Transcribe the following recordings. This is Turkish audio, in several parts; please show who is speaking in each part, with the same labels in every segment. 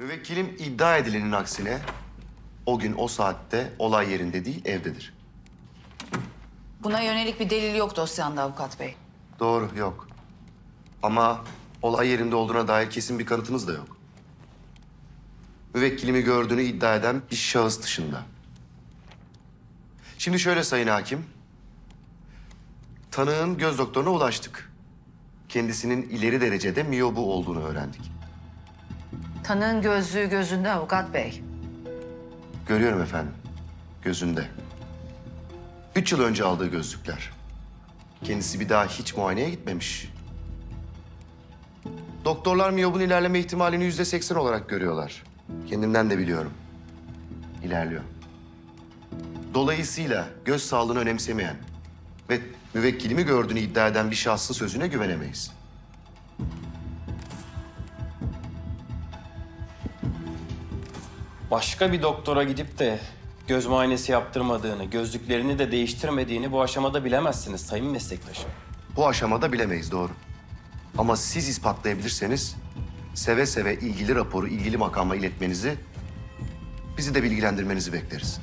Speaker 1: Müvekkilim iddia edilenin aksine o gün o saatte olay yerinde değil evdedir.
Speaker 2: Buna yönelik bir delil yok dosyanda avukat bey.
Speaker 1: Doğru yok. Ama olay yerinde olduğuna dair kesin bir kanıtınız da yok. Müvekkilimi gördüğünü iddia eden bir şahıs dışında. Şimdi şöyle sayın hakim. Tanığın göz doktoruna ulaştık. Kendisinin ileri derecede miyobu olduğunu öğrendik.
Speaker 2: Tanığın gözlüğü gözünde avukat bey.
Speaker 1: Görüyorum efendim. Gözünde. Üç yıl önce aldığı gözlükler. Kendisi bir daha hiç muayeneye gitmemiş. Doktorlar miyobun ilerleme ihtimalini yüzde seksen olarak görüyorlar. Kendimden de biliyorum. İlerliyor. Dolayısıyla göz sağlığını önemsemeyen ve müvekkilimi gördüğünü iddia eden bir şahsın sözüne güvenemeyiz.
Speaker 3: Başka bir doktora gidip de göz muayenesi yaptırmadığını, gözlüklerini de değiştirmediğini bu aşamada bilemezsiniz sayın meslektaşım.
Speaker 1: Bu aşamada bilemeyiz doğru. Ama siz ispatlayabilirseniz seve seve ilgili raporu ilgili makama iletmenizi, bizi de bilgilendirmenizi bekleriz.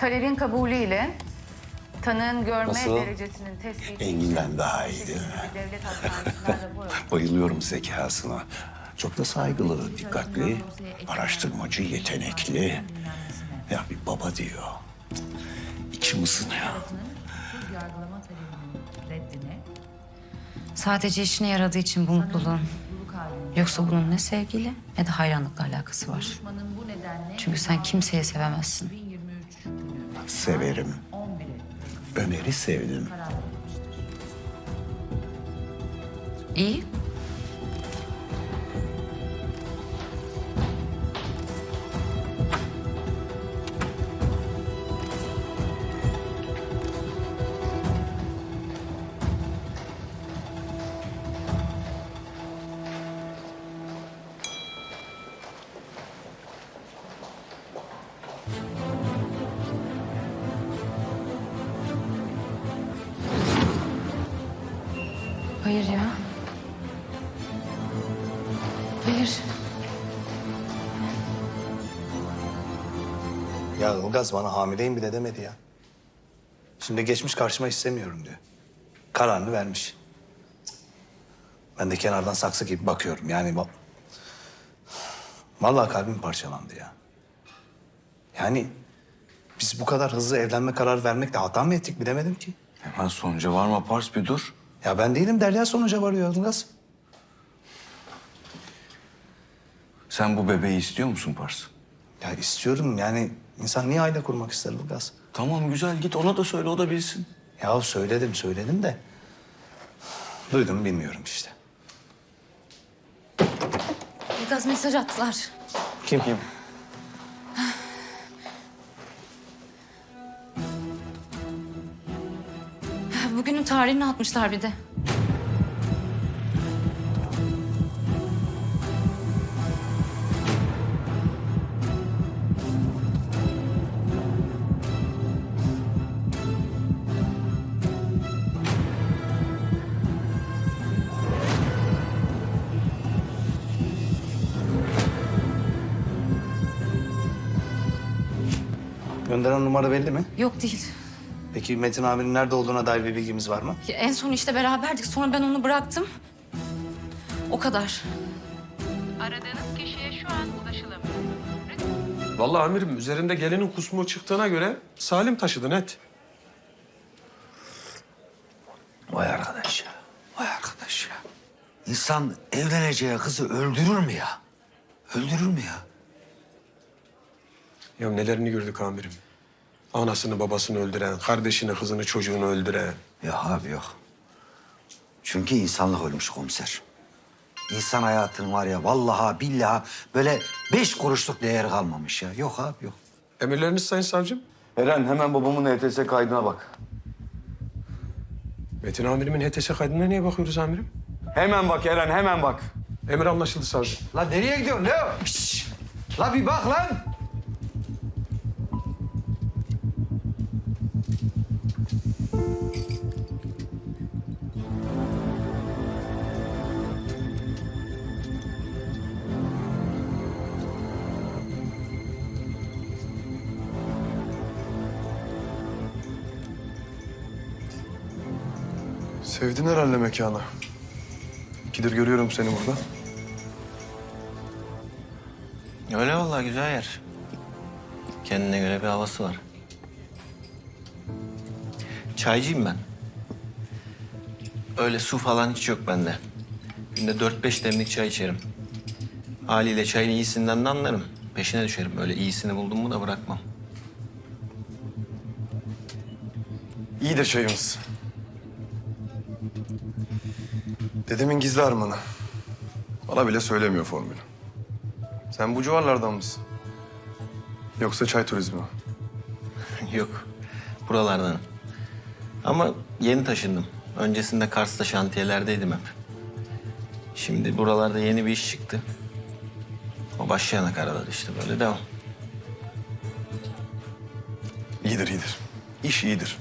Speaker 2: Talebin kabulüyle tanığın görme
Speaker 4: Nasıl?
Speaker 2: derecesinin tespiti...
Speaker 4: Engin'den daha iyi değil mi?
Speaker 2: Devlet alındı.
Speaker 4: Bayılıyorum zekasına. Çok da saygılı, dikkatli, araştırmacı, yetenekli. Ya bir baba diyor. İçim ısınıyor.
Speaker 5: Suç yargılama talebinin reddine
Speaker 6: Sadece işine yaradığı için bu mutluluğun.
Speaker 5: halinde
Speaker 6: Yoksa bunun ne sevgiyle ne de hayranlıkla alakası var.
Speaker 5: konuşmanın bu nedenle
Speaker 6: Çünkü sen kimseye sevemezsin.
Speaker 5: 2023 günü
Speaker 4: Severim.
Speaker 5: 11'e
Speaker 4: Ömer'i sevdim.
Speaker 6: İyi. Hayır. Ya
Speaker 7: Ilgaz bana hamileyim bile demedi ya. Şimdi geçmiş karşıma istemiyorum diyor. Kararını vermiş. Ben de kenardan saksı gibi bakıyorum. Yani bak... Vallahi kalbim parçalandı ya. Yani biz bu kadar hızlı evlenme kararı vermekle hata mı ettik bilemedim ki.
Speaker 8: Hemen sonuca varma Pars bir dur.
Speaker 7: Ya ben değilim Derya sonuca varıyor Ilgaz.
Speaker 8: Sen bu bebeği istiyor musun Pars?
Speaker 7: Ya istiyorum yani insan niye aile kurmak ister Ilgaz?
Speaker 8: Tamam güzel git ona da söyle o da bilsin.
Speaker 7: Ya söyledim söyledim de. Duydum bilmiyorum işte.
Speaker 6: Gaz mesaj attılar.
Speaker 7: Kim kim?
Speaker 6: Bugünün tarihini atmışlar bir de.
Speaker 7: Gönderen numara belli mi?
Speaker 6: Yok değil.
Speaker 7: Peki Metin abinin nerede olduğuna dair bir bilgimiz var mı?
Speaker 6: Ya En son işte beraberdik. Sonra ben onu bıraktım. O kadar.
Speaker 9: Aradığınız kişiye şu an ulaşılamıyor.
Speaker 10: Vallahi amirim üzerinde gelinin kusmuğu çıktığına göre Salim taşıdı net.
Speaker 11: Vay arkadaş ya. Vay arkadaş ya. İnsan evleneceği kızı öldürür mü ya? Öldürür mü ya?
Speaker 10: Ya nelerini gördük amirim. Anasını babasını öldüren, kardeşini kızını çocuğunu öldüren.
Speaker 11: Ya abi yok. Çünkü insanlık ölmüş komiser. İnsan hayatının var ya vallahi billahi böyle beş kuruşluk değeri kalmamış ya. Yok abi yok.
Speaker 10: Emirleriniz sayın savcım.
Speaker 8: Eren hemen babamın HTS kaydına bak.
Speaker 10: Metin amirimin HTS kaydına niye bakıyoruz amirim?
Speaker 8: Hemen bak Eren hemen bak.
Speaker 10: Emir anlaşıldı savcım.
Speaker 11: La nereye gidiyorsun Leo? La bir bak lan.
Speaker 10: Sevdin herhalde mekanı. İkidir görüyorum seni burada.
Speaker 12: Öyle vallahi güzel yer. Kendine göre bir havası var. Çaycıyım ben. Öyle su falan hiç yok bende. Günde dört beş demlik çay içerim. Haliyle çayın iyisinden de anlarım. Peşine düşerim. Öyle iyisini buldum mu da bırakmam.
Speaker 10: İyidir çayımız. Dedemin gizli armanı. Bana bile söylemiyor formülü. Sen bu civarlardan mısın? Yoksa çay turizmi mi?
Speaker 12: Yok. Buralardan. Ama yeni taşındım. Öncesinde Kars'ta şantiyelerdeydim hep. Şimdi buralarda yeni bir iş çıktı. O başlayana kadar işte böyle devam.
Speaker 10: İyidir, iyidir. İş iyidir.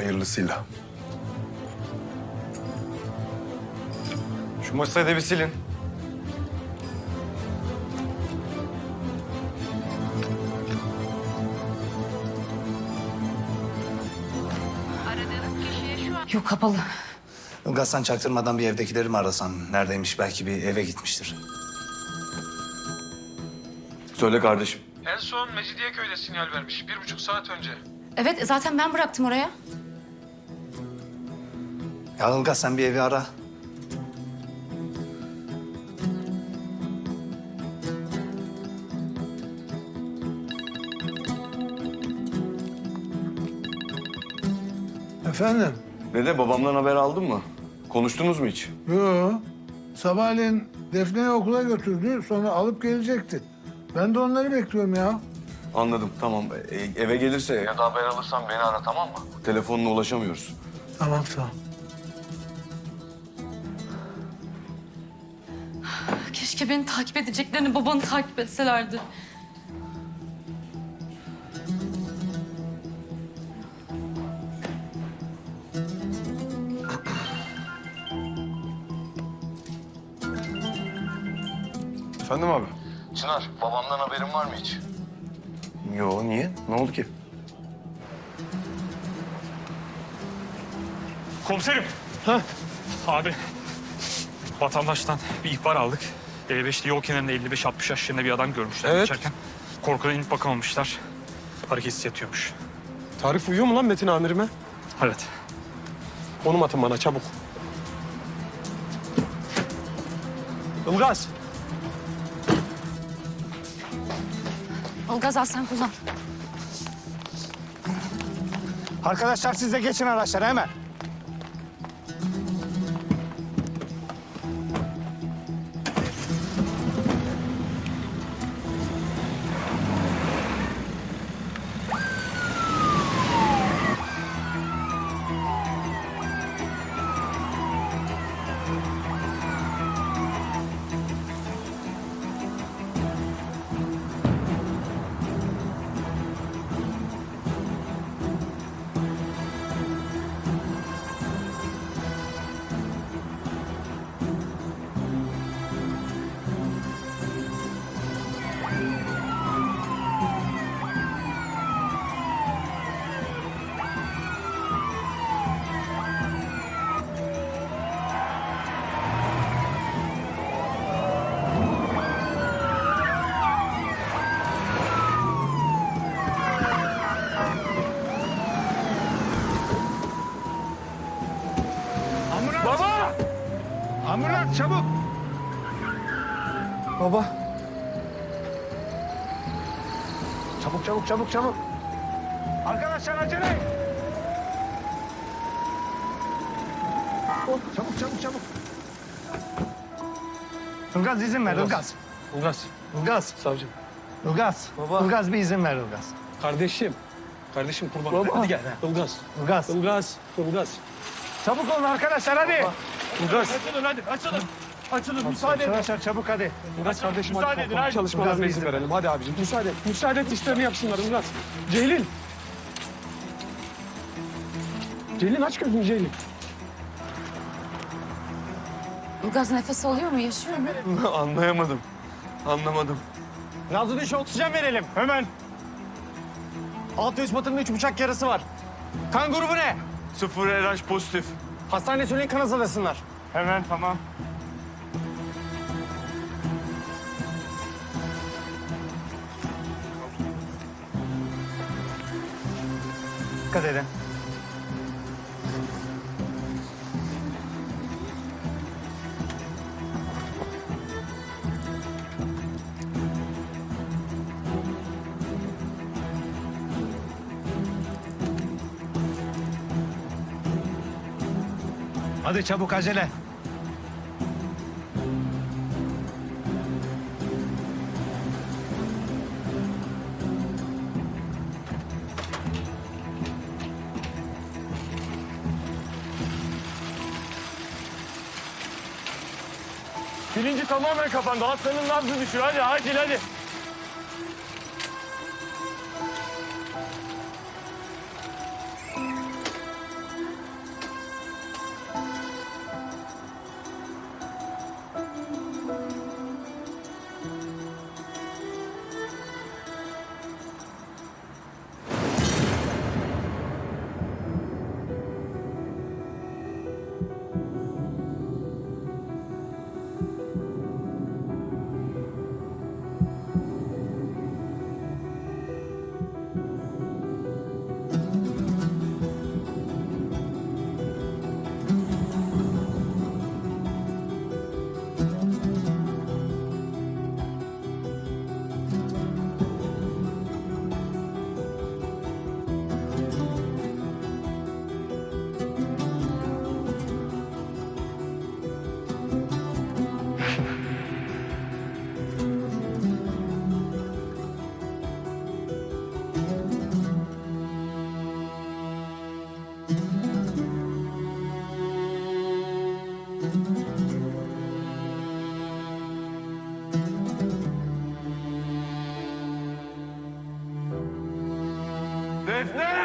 Speaker 10: Hayırlısıyla. Şu masayı da bir silin.
Speaker 6: Yok kapalı.
Speaker 7: Ilgaz sen çaktırmadan bir evdekileri mi arasan? Neredeymiş? Belki bir eve gitmiştir.
Speaker 8: Söyle kardeşim.
Speaker 10: En son Mecidiyeköy'de sinyal vermiş. Bir buçuk saat önce.
Speaker 6: Evet zaten ben bıraktım oraya.
Speaker 7: Ya Ilgaz sen bir evi ara.
Speaker 13: Efendim?
Speaker 8: Dede babamdan haber aldın mı? Konuştunuz mu hiç?
Speaker 13: Yo. Sabahleyin Defne'yi okula götürdü. Sonra alıp gelecekti. Ben de onları bekliyorum ya.
Speaker 8: Anladım tamam. E, eve gelirse ya da haber alırsan beni ara tamam mı? Telefonuna ulaşamıyoruz.
Speaker 13: Tamam tamam.
Speaker 6: Keşke beni takip edeceklerini babanı takip etselerdi.
Speaker 10: Efendim abi?
Speaker 8: Çınar babamdan haberin var mı hiç? Yo niye? Ne oldu ki?
Speaker 14: Komiserim. Ha? Abi. Vatandaştan bir ihbar aldık. E5'te yol kenarında 55-60 yaşlarında bir adam görmüşler
Speaker 10: Evet.
Speaker 14: geçerken. Korkudan inip bakamamışlar. Hareketsiz yatıyormuş.
Speaker 10: Tarif uyuyor mu lan Metin amirime?
Speaker 14: Evet.
Speaker 10: Konum atın bana çabuk. Ilgaz.
Speaker 6: Ilgaz al sen kullan.
Speaker 7: Arkadaşlar siz de geçin araçlara hemen. Baba. Çabuk çabuk çabuk çabuk. Arkadaşlar acele. Çabuk çabuk çabuk. Ilgaz izin ver Ilgaz.
Speaker 10: Ilgaz.
Speaker 7: Ilgaz.
Speaker 10: Savcım.
Speaker 7: Ilgaz.
Speaker 10: Baba.
Speaker 7: Ilgaz bir izin ver Ilgaz.
Speaker 10: Kardeşim. Kardeşim kurban.
Speaker 7: Baba.
Speaker 10: Hadi gel. Ilgaz.
Speaker 7: Ilgaz.
Speaker 10: Ilgaz. Ilgaz.
Speaker 7: Çabuk olun arkadaşlar hadi.
Speaker 10: Ilgaz.
Speaker 14: Açılın hadi açılın. Açılın müsaade edin.
Speaker 7: Arkadaşlar çabuk hadi.
Speaker 10: Ilgaz kardeşim
Speaker 14: Müsaade
Speaker 10: hadi
Speaker 14: edin, hadi.
Speaker 10: çalışmalarına
Speaker 7: izin
Speaker 10: verelim. Hadi abicim müsaade et. Müsaade et işlerini yapsınlar Ilgaz. Ceylin. Ceylin aç gözünü Ceylin.
Speaker 6: Ilgaz nefes alıyor mu? Yaşıyor mu?
Speaker 10: Anlayamadım. Anlamadım.
Speaker 7: Nazlı dişe oksijen verelim hemen.
Speaker 15: Altı üst batında üç bıçak yarası var. Kan grubu ne?
Speaker 16: Sıfır RH pozitif.
Speaker 15: Hastaneye söyleyin kan hazırlasınlar.
Speaker 17: Hemen tamam.
Speaker 15: Dikkat edin.
Speaker 18: Hadi çabuk acele.
Speaker 17: Bilinci tamamen kapandı. Hastanın nabzı düşüyor. Hadi acil hadi.
Speaker 19: Abi.